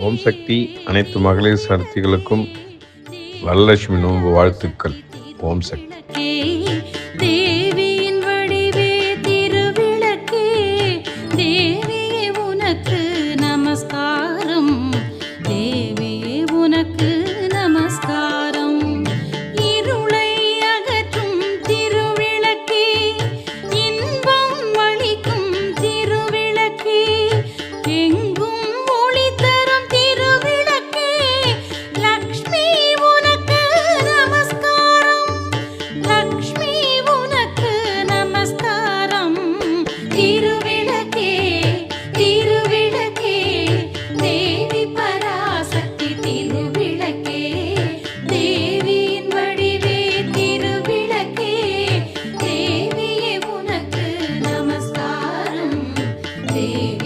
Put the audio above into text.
ஓம் சக்தி. அனைத்து மகளிர் சக்திகளுக்கும் வரலட்சுமி நோன்பு வாழ்த்துக்கள். ஓம் சக்தி. See.